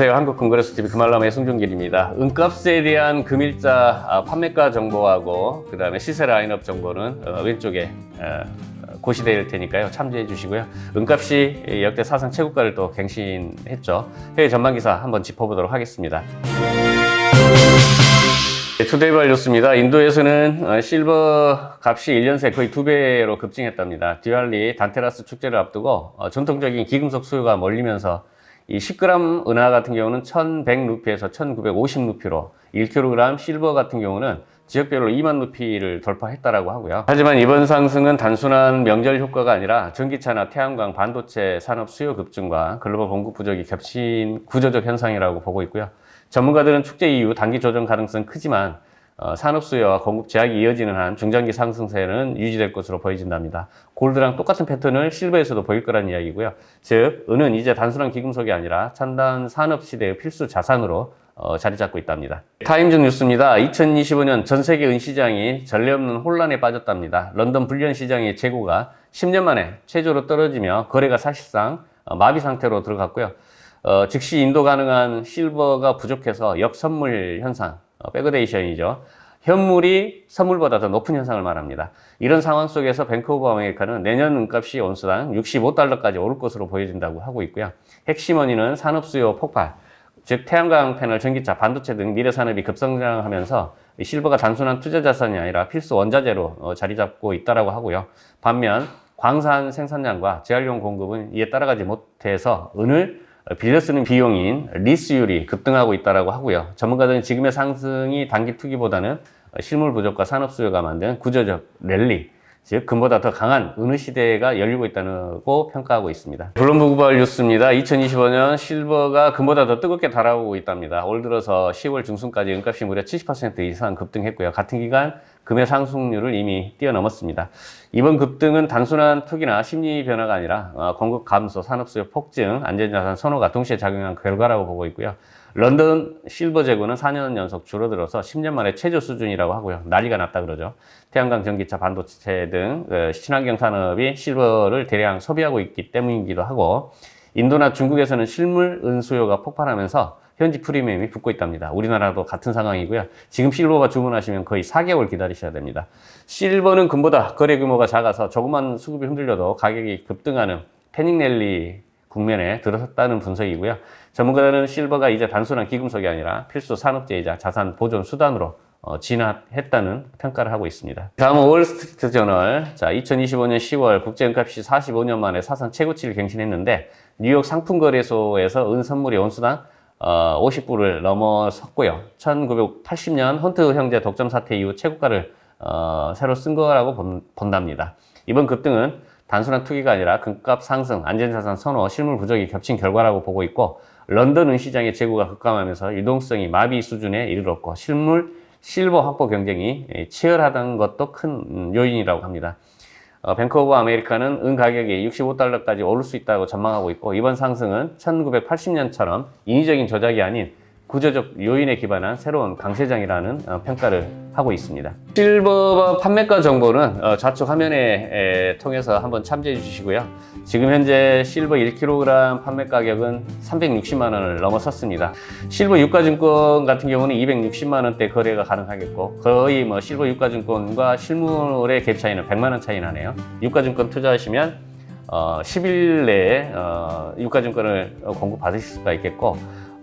안녕하세요. 한국 금거래소TV 금알람의 송종길입니다. 은값에 대한 금일자 아, 판매가 정보하고 그 다음에 시세 라인업 정보는 어, 왼쪽에 어, 고시될 테니까요. 참조해 주시고요. 은값이 역대 사상 최고가를 또 갱신했죠. 해외 전망기사 한번 짚어보도록 하겠습니다. 네, 투데이 발 뉴스입니다. 인도에서는 어, 실버 값이 1년 새 거의 두 배로 급증했답니다. 디왈리 단테라스 축제를 앞두고 어, 전통적인 기금속 수요가 몰리면서 이 10g 은하 같은 경우는 1100 루피에서 1950 루피로 1kg 실버 같은 경우는 지역별로 2만 루피를 돌파했다라고 하고요. 하지만 이번 상승은 단순한 명절 효과가 아니라 전기차나 태양광 반도체 산업 수요 급증과 글로벌 공급 부족이 겹친 구조적 현상이라고 보고 있고요. 전문가들은 축제 이후 단기 조정 가능성 크지만 어, 산업 수요와 공급 제약이 이어지는 한 중장기 상승세는 유지될 것으로 보여진답니다. 골드랑 똑같은 패턴을 실버에서도 보일 거란 이야기고요. 즉, 은은 이제 단순한 기금속이 아니라 첨단 산업 시대의 필수 자산으로 어, 자리 잡고 있답니다. 타임즈 뉴스입니다. 2025년 전 세계 은 시장이 전례 없는 혼란에 빠졌답니다. 런던 불련 시장의 재고가 10년 만에 최저로 떨어지며 거래가 사실상 어, 마비 상태로 들어갔고요. 어, 즉시 인도 가능한 실버가 부족해서 역선물 현상, 어, 백그데이션이죠. 현물이 선물보다 더 높은 현상을 말합니다. 이런 상황 속에서 뱅크 오브 아메리카는 내년 은값이 온수당 65달러까지 오를 것으로 보여진다고 하고 있고요. 핵심 원인은 산업 수요 폭발, 즉 태양광 패널, 전기차, 반도체 등 미래 산업이 급성장하면서 이 실버가 단순한 투자 자산이 아니라 필수 원자재로 어, 자리 잡고 있다라고 하고요. 반면 광산 생산량과 재활용 공급은 이에 따라가지 못해서 은을 빌려 쓰는 비용인 리스율이 급등하고 있다라고 하고요. 전문가들은 지금의 상승이 단기 투기보다는 실물 부족과 산업 수요가 만든 구조적 랠리, 즉 금보다 더 강한 은의 시대가 열리고 있다고 평가하고 있습니다. 블룸버그 뉴스입니다. 2025년 실버가 금보다 더 뜨겁게 달아오고 있답니다. 올 들어서 10월 중순까지 은값이 무려 70% 이상 급등했고요. 같은 기간 금의 상승률을 이미 뛰어넘었습니다. 이번 급등은 단순한 투기나 심리 변화가 아니라 어, 공급 감소, 산업 수요 폭증, 안전자산 선호가 동시에 작용한 결과라고 보고 있고요. 런던 실버 재고는 4년 연속 줄어들어서 10년 만에 최저 수준이라고 하고요. 난리가 났다 그러죠. 태양광, 전기차, 반도체 등 어, 친환경 산업이 실버를 대량 소비하고 있기 때문이기도 하고 인도나 중국에서는 실물 은 수요가 폭발하면서 현지 프리미엄이 붙고 있답니다. 우리나라도 같은 상황이고요. 지금 실버가 주문하시면 거의 4개월 기다리셔야 됩니다. 실버는 금보다 거래 규모가 작아서 조금만 수급이 흔들려도 가격이 급등하는 패닉 랠리 국면에 들어섰다는 분석이고요. 전문가들은 실버가 이제 단순한 기금속이 아니라 필수 산업재이자 자산 보존 수단으로 어, 진화했다는 평가를 하고 있습니다. 다음은 월스트리트 저널. 자, 2025년 10월 국제은값이 45년 만에 사상 최고치를 갱신했는데 뉴욕 상품거래소에서 은 선물이 온수당 어, 50불을 넘어섰고요. 1980년 헌트 형제 독점 사태 이후 최고가를 어, 새로 쓴 거라고 본, 본답니다. 이번 급등은 단순한 투기가 아니라 금값 상승, 안전자산 선호, 실물 부족이 겹친 결과라고 보고 있고 런던 은시장의 재고가 급감하면서 유동성이 마비 수준에 이르렀고 실물 실버 확보 경쟁이 치열하다는 것도 큰 음, 요인이라고 합니다. 어, 뱅크 오브 아메리카는 은 가격이 65달러까지 오를 수 있다고 전망하고 있고 이번 상승은 1980년처럼 인위적인 조작이 아닌 구조적 요인에 기반한 새로운 강세장이라는 어, 평가를 하고 있습니다. 실버 판매가 정보는 어, 좌측 화면에 에, 통해서 한번 참조해 주시고요. 지금 현재 실버 1kg 판매 가격은 360만 원을 넘어섰습니다. 실버 유가증권 같은 경우는 260만 원대 거래가 가능하겠고 거의 뭐 실버 유가증권과 실물의 갭 차이는 100만 원 차이 나네요. 유가증권 투자하시면 어, 10일 내에 어, 유가증권을 공급 받으실 수가 있겠고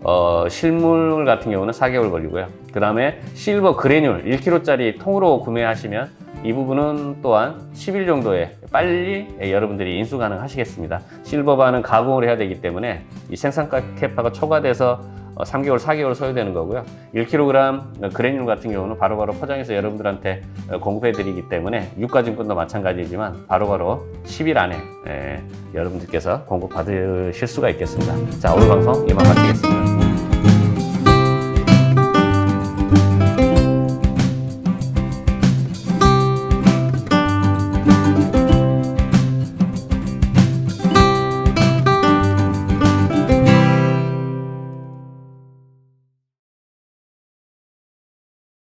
어, 실물 같은 경우는 4개월 걸리고요. 그 다음에 실버 그래듈 1kg짜리 통으로 구매하시면 이 부분은 또한 10일 정도에 빨리 여러분들이 인수 가능하시겠습니다. 실버바는 가공을 해야 되기 때문에 이 생산 캐파가 초과돼서 3개월, 4개월 소요되는 거고요. 1kg 그래듈 같은 경우는 바로바로 포장해서 여러분들한테 공급해 드리기 때문에 유가증권도 마찬가지지만 바로바로 10일 안에 예, 여러분들께서 공급 받으실 수가 있겠습니다. 자, 오늘 방송 이만 마치겠습니다.